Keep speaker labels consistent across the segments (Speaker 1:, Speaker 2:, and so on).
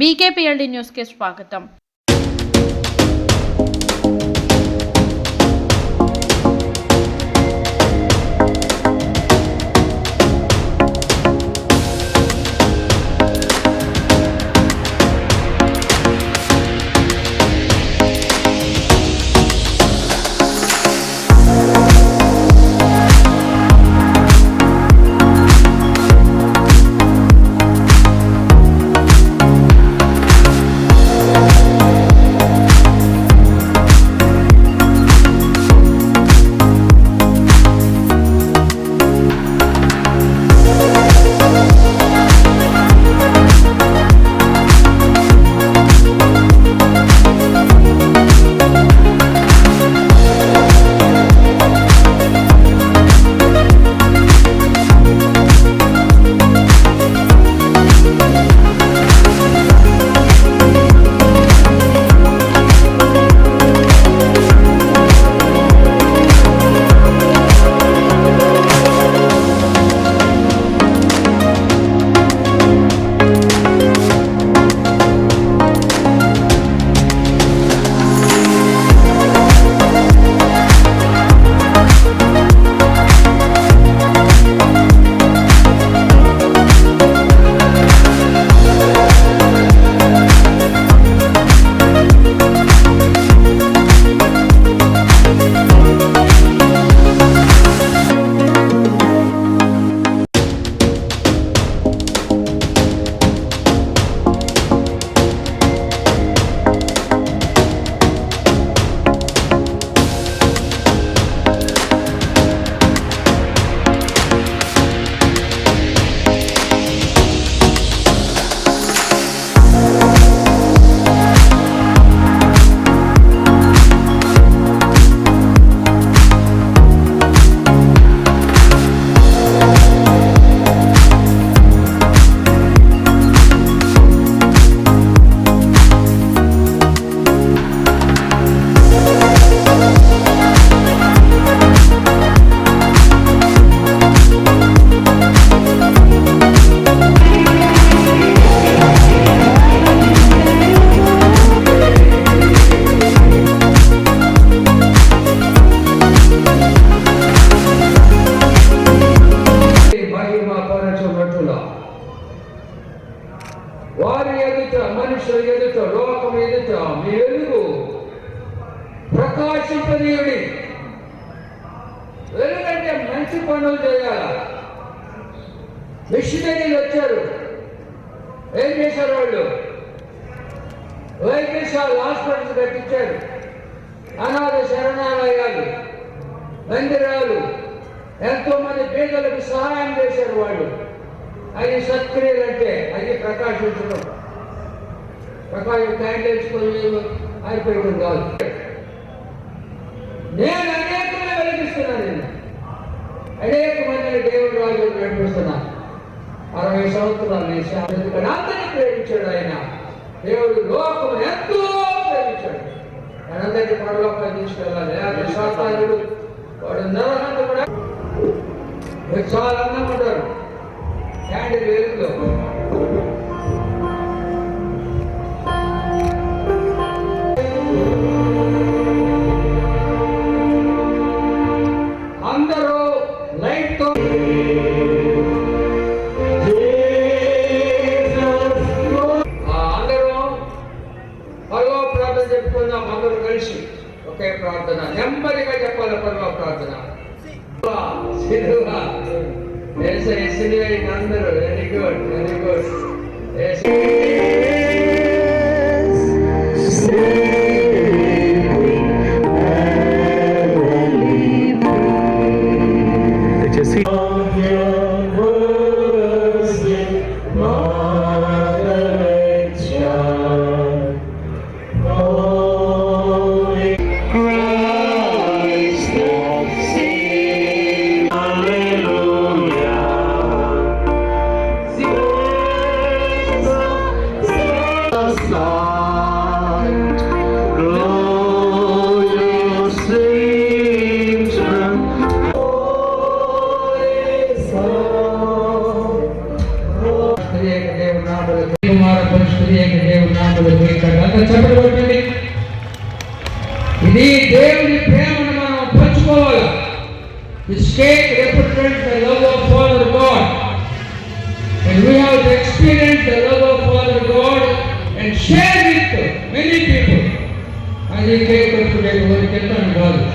Speaker 1: బీకేపీఎల్డీ న్యూస్కి స్వాగతం.
Speaker 2: ఎదుట లోకం ఎదుట మీ వెలుగు ప్రకాశింపనీయుడి వెలుగంటే మంచి పనులు చేయాల? మిషనరీలు వచ్చారు. ఏం చేశారు వాళ్ళు? వైద్యశాల హాస్పిటల్స్ కట్టించారు. అనాథ శరణాలయాలు మందిరాలు ఎంతో మంది పేదలకు సహాయం చేశారు వాళ్ళు. అది సత్క్రియలు అంటే అది ప్రకాశించడం. ప్రకాశం వేసుకొని ఆరిపోయడం కాదు. నేను అనేకమైన వెలిగిస్తున్నాను నేను. అనేక మందిని దేవుడు రాజు నడిపిస్తున్నాను అరవై సంవత్సరాలు నేను శాంతిని అందరినీ ప్రేమించాడు ఆయన. దేవుడు లోకం ఎంతో ప్రేమించాడు. అందరికీ పరలోకాన్ని తీసుకెళ్ళాలి. లేకపోతే వాడు నరహంత కూడా చాలా అందంగా ఉంటారు క్యాండిల్ వెలుగులో
Speaker 3: ese, ese nivel, número, very good, very good. Ese... dedicated to the Holy Temple God.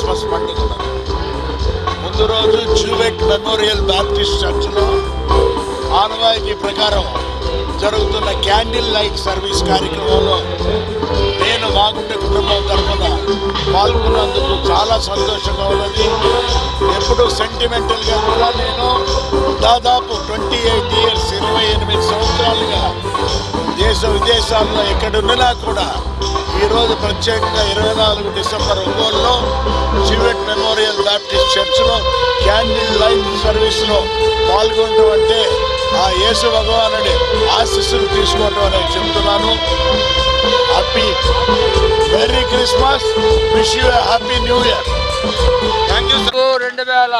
Speaker 4: Christmas పండుగ ఉన్నది. ముందు రోజు జూవెక్ మెమోరియల్ బ్యాప్టిస్ట్ చర్చ్లో ఆనవాయితీ ప్రకారం జరుగుతున్న క్యాండిల్ లైట్ సర్వీస్ కార్యక్రమంలో నేను మాగుంటే కుటుంబం తరఫున పాల్గొన్నందుకు చాలా సంతోషంగా ఉన్నది ఎప్పుడు సెంటిమెంటల్గా కూడా నేను దాదాపు ట్వంటీ ఎయిట్ ఇయర్స్ ఇరవై ఎనిమిది సంవత్సరాలుగా దేశ విదేశాల్లో ఎక్కడున్నా కూడా ఈరోజు ప్రత్యేకంగా ఇరవై నాలుగు డిసెంబర్ ఒంగోలులో చివెట్ మెమోరియల్ బ్యాప్టిస్ట్ చర్చ్లో క్యాండిల్ లైట్ సర్వీస్లో పాల్గొనడం అంటే ఆ యేసు భగవానుడి ఆశీస్సులు తీసుకోవటం అనేది చెప్తున్నాను. Happy merry Christmas wish you happy new year. Thank you
Speaker 2: రెండు వేల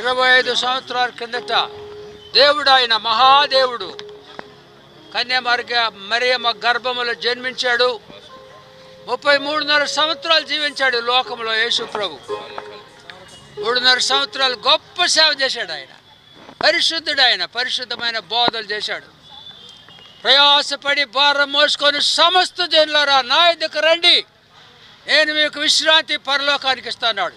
Speaker 2: ఇరవై ఐదు సంవత్సరాల కిందట దేవుడు ఆయన మహాదేవుడు. కన్యామర్గ మరియమ్మ గర్భములో జన్మించాడు. ముప్పై మూడున్నర సంవత్సరాలు జీవించాడు లోకంలో యేసు ప్రభు. మూడున్నర సంవత్సరాలు గొప్ప సేవ చేశాడు ఆయన. పరిశుద్ధుడు ఆయన పరిశుద్ధమైన బోధలు చేశాడు. ప్రయాసపడి భారం మోసుకొని సమస్త జనులరా నా ఎదుకు రండి. నేను మీకు విశ్రాంతి పరలోకానికి ఇస్తాన్నాడు.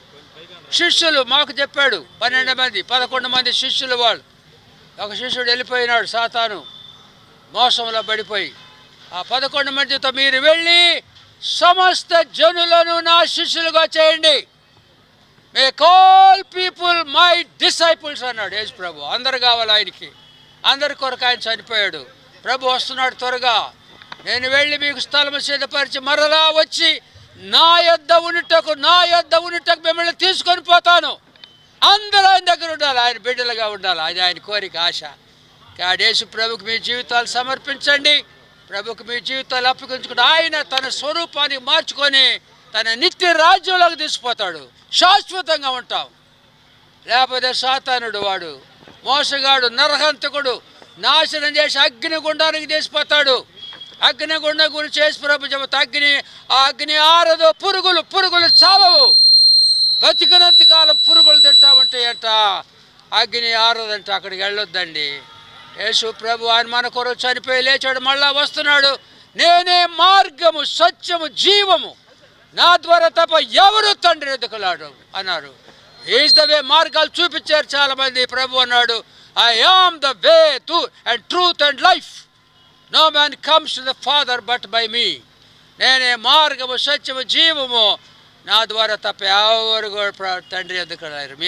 Speaker 2: శిష్యులు మాకు చెప్పాడు పన్నెండు మంది పదకొండు మంది శిష్యులు వాళ్ళు. ఒక శిష్యుడు వెళ్ళిపోయినాడు సాతాను. మోసంలో పడిపోయి ఆ పదకొండు మందితో మీరు వెళ్ళి సమస్త జనులను నా శిష్యులుగా చేయండి. May call people my disciples అన్నాడు యేసు ప్రభు. అందరు కావాలి ఆయనకి. అందరి కొరకు ఆయన చనిపోయాడు. ప్రభు వస్తున్నాడు త్వరగా. నేను వెళ్ళి మీకు స్థలం సిద్ధపరిచి మరలా వచ్చి నా యొద్ద ఉన్నటకు నా యొద్ద ఉన్నటకు మిమ్మల్ని తీసుకొని పోతాను. అందరూ ఆయన దగ్గర ఉండాలి. ఆయన బిడ్డలుగా ఉండాలి. అది ఆయన కోరిక ఆశ. కాడేసు ప్రభుకు మీ జీవితాలు సమర్పించండి. ప్రభుకు మీ జీవితాలు అప్పగించుకుని ఆయన తన స్వరూపాన్ని మార్చుకొని తన నిత్య రాజ్యంలోకి తీసుకుపోతాడు. శాశ్వతంగా ఉంటాం. లేకపోతే సాతానుడు వాడు మోసగాడు నరహంతకుడు నాశనం చేసి అగ్ని గుండానికి తీసిపోతాడు అగ్ని గుండం గురించి చేసి ప్రభు చెబుతా అగ్ని ఆ అగ్ని ఆరదు పురుగులు పురుగులు చావవు బతికినంత కాలం పురుగులు తింటా ఏంట? అగ్ని ఆరదంట అక్కడికి వెళ్ళొద్దండి. యేసు ప్రభు ఆయన మన కొరకు చనిపోయి లేచాడు మళ్ళా వస్తున్నాడు. నేనే మార్గము సత్యము జీవము. నా ద్వారా తప్ప ఎవరు తండ్రి ఎదుకలాడు అన్నారు. ఈజ్ ద వే మార్గాలు చూపించారు చాలామంది. ప్రభు అన్నాడు I am the way to and truth and life no man comes to the father but by me నేనే మార్గము సత్యము జీవము. నా ద్వారా తప్ప ఎవరు కూడా తండ్రి ఎదుకలారు మీ